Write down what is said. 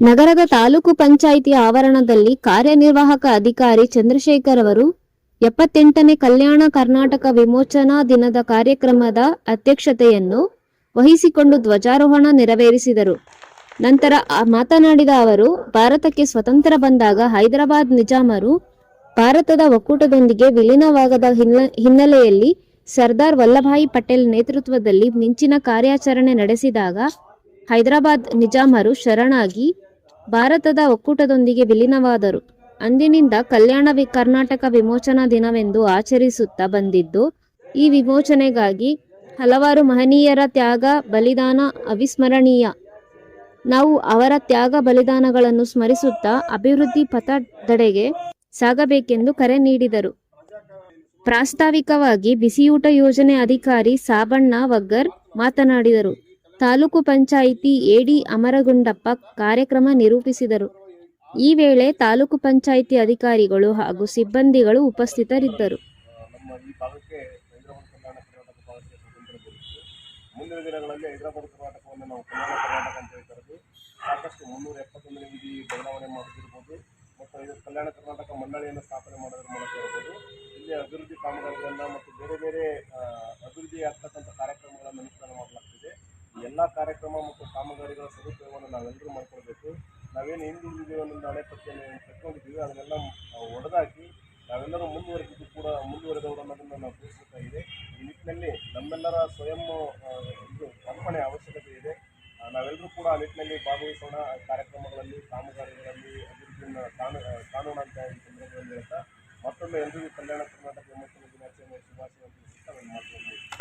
ನಗರದ ತಾಲೂಕು ಪಂಚಾಯಿತಿ ಆವರಣದಲ್ಲಿ ಕಾರ್ಯನಿರ್ವಾಹಕ ಅಧಿಕಾರಿ ಚಂದ್ರಶೇಖರ್ ಅವರು ಎಪ್ಪತ್ತೆಂಟನೇ ಕಲ್ಯಾಣ ಕರ್ನಾಟಕ ವಿಮೋಚನಾ ದಿನದ ಕಾರ್ಯಕ್ರಮದ ಅಧ್ಯಕ್ಷತೆಯನ್ನು ವಹಿಸಿಕೊಂಡು ಧ್ವಜಾರೋಹಣ ನೆರವೇರಿಸಿದರು. ನಂತರ ಮಾತನಾಡಿದ ಅವರು, ಭಾರತಕ್ಕೆ ಸ್ವತಂತ್ರ ಬಂದಾಗ ಹೈದರಾಬಾದ್ ನಿಜಾಮರು ಭಾರತದ ಒಕ್ಕೂಟದೊಂದಿಗೆ ವಿಲೀನವಾಗದ ಹಿನ್ನೆ- ಹಿನ್ನೆಲೆಯಲ್ಲಿ ಸರ್ದಾರ್ ವಲ್ಲಭಾಯಿ ಪಟೇಲ್ ನೇತೃತ್ವದಲ್ಲಿ ಮಿಂಚಿನ ಕಾರ್ಯಾಚರಣೆ ನಡೆಸಿದಾಗ ಹೈದರಾಬಾದ್ ನಿಜಾಮರು ಶರಣಾಗಿ ಭಾರತದ ಒಕ್ಕೂಟದೊಂದಿಗೆ ವಿಲೀನವಾದರು. ಅಂದಿನಿಂದ ಕಲ್ಯಾಣ ವಿ- ಕರ್ನಾಟಕ ವಿಮೋಚನಾ ದಿನವೆಂದು ಆಚರಿಸುತ್ತಾ ಬಂದಿದ್ದು, ಈ ವಿಮೋಚನೆಗಾಗಿ ಹಲವಾರು ಮಹನೀಯರ ತ್ಯಾಗ, ಬಲಿದಾನ ಅವಿಸ್ಮರಣೀಯ. ನಾವು ಅವರ ತ್ಯಾಗ ಬಲಿದಾನಗಳನ್ನು ಸ್ಮರಿಸುತ್ತಾ ಅಭಿವೃದ್ಧಿ ಪಥದೆಡೆಗೆ ಸಾಗಬೇಕೆಂದು ಕರೆ ನೀಡಿದರು. ಪ್ರಾಸ್ತಾವಿಕವಾಗಿ ಬಿಸಿಯೂಟ ಯೋಜನೆ ಅಧಿಕಾರಿ ಸಾಬಣ್ಣ ವಗ್ಗರ್ ಮಾತನಾಡಿದರು. ತಾಲೂಕು ಪಂಚಾಯಿತಿ ಎಡಿ ಅಮರಗುಂಡಪ್ಪ ಕಾರ್ಯಕ್ರಮ ನಿರೂಪಿಸಿದರು. ಈ ವೇಳೆ ತಾಲೂಕು ಪಂಚಾಯಿತಿ ಅಧಿಕಾರಿಗಳು ಹಾಗೂ ಸಿಬ್ಬಂದಿಗಳು ಉಪಸ್ಥಿತರಿದ್ದರು. ಮುಂದಿನ ದಿನಗಳಲ್ಲಿ ಹೈದರಾಬಾದ್ ಕರ್ನಾಟಕವನ್ನು ನಾವು ಕಲ್ಯಾಣ ಕರ್ನಾಟಕ ಅಂತ ಕರೆದು ಸಾಕಷ್ಟು ಮುನ್ನೂರ ಎಪ್ಪತ್ತೊಂದನೇ ವಿಧಿ ಬದಲಾವಣೆ ಮಾಡುತ್ತಿರ್ಬೋದು. ಮತ್ತು ಇದು ಕಲ್ಯಾಣ ಕರ್ನಾಟಕ ಮಂಡಳಿಯನ್ನು ಸ್ಥಾಪನೆ ಮಾಡೋದ್ರ ಮೂಲಕ ಇರ್ಬೋದು ಇಲ್ಲಿ ಅಭಿವೃದ್ಧಿ ಕಾಮಗಾರಿಗಳನ್ನು ಮತ್ತು ಬೇರೆ ಬೇರೆ ಅಭಿವೃದ್ಧಿ ಆಗ್ತಕ್ಕಂಥ ಕಾರ್ಯಕ್ರಮಗಳನ್ನು ಅನುಷ್ಠಾನ ಮಾಡಲಾಗ್ತಿದೆ. ಎಲ್ಲ ಕಾರ್ಯಕ್ರಮ ಮತ್ತು ಕಾಮಗಾರಿಗಳ ಸದುಪಯೋಗವನ್ನು ನಾವೆಲ್ಲರೂ ಮಾಡ್ಕೊಳ್ಬೇಕು. ನಾವೇನು ಹಿಂದಿದ್ದೀವಿ ಅನ್ನೋದು ಹಳೆ ಪಟ್ಟಿಯಲ್ಲಿ ಕಟ್ಕೊಂಡಿದ್ದೀವಿ, ಅದನ್ನೆಲ್ಲ ಒಡೆದಾಕಿ ನಾವೆಲ್ಲರೂ ಮುಂದುವರೆದಿದ್ದು ಕೂಡ ಮುಂದುವರೆದವರು ಅನ್ನೋದನ್ನು ನಾವು ತೋರಿಸಬೇಕಾಗಿದೆ ಈ ನಿಟ್ಟಿನಲ್ಲಿ ನಮ್ಮೆಲ್ಲರ ಸ್ವಯಂ ಒಂದು ಅರ್ಪಣೆ ಅವಶ್ಯಕತೆ ಇದೆ. ನಾವೆಲ್ಲರೂ ಕೂಡ ಆ ನಿಟ್ಟಿನಲ್ಲಿ ಭಾಗವಹಿಸೋಣ. ಕಾರ್ಯಕ್ರಮಗಳಲ್ಲಿ, ಕಾಮಗಾರಿಗಳಲ್ಲಿ, ಅಭಿವೃದ್ಧಿಯನ್ನು ಕಾನು ಈ ಸಂದರ್ಭದಲ್ಲಿ ಹೇಳ್ತಾ ಮತ್ತೊಮ್ಮೆ ಎಲ್ಲರಿಗೂ ಕಲ್ಯಾಣ ಕರ್ನಾಟಕ ವಿಮೋಚನಾ ದಿನಾಚರಣೆ ಶುಭಾಶಯ ತಿಳಿಸುತ್ತಾ ನಾನು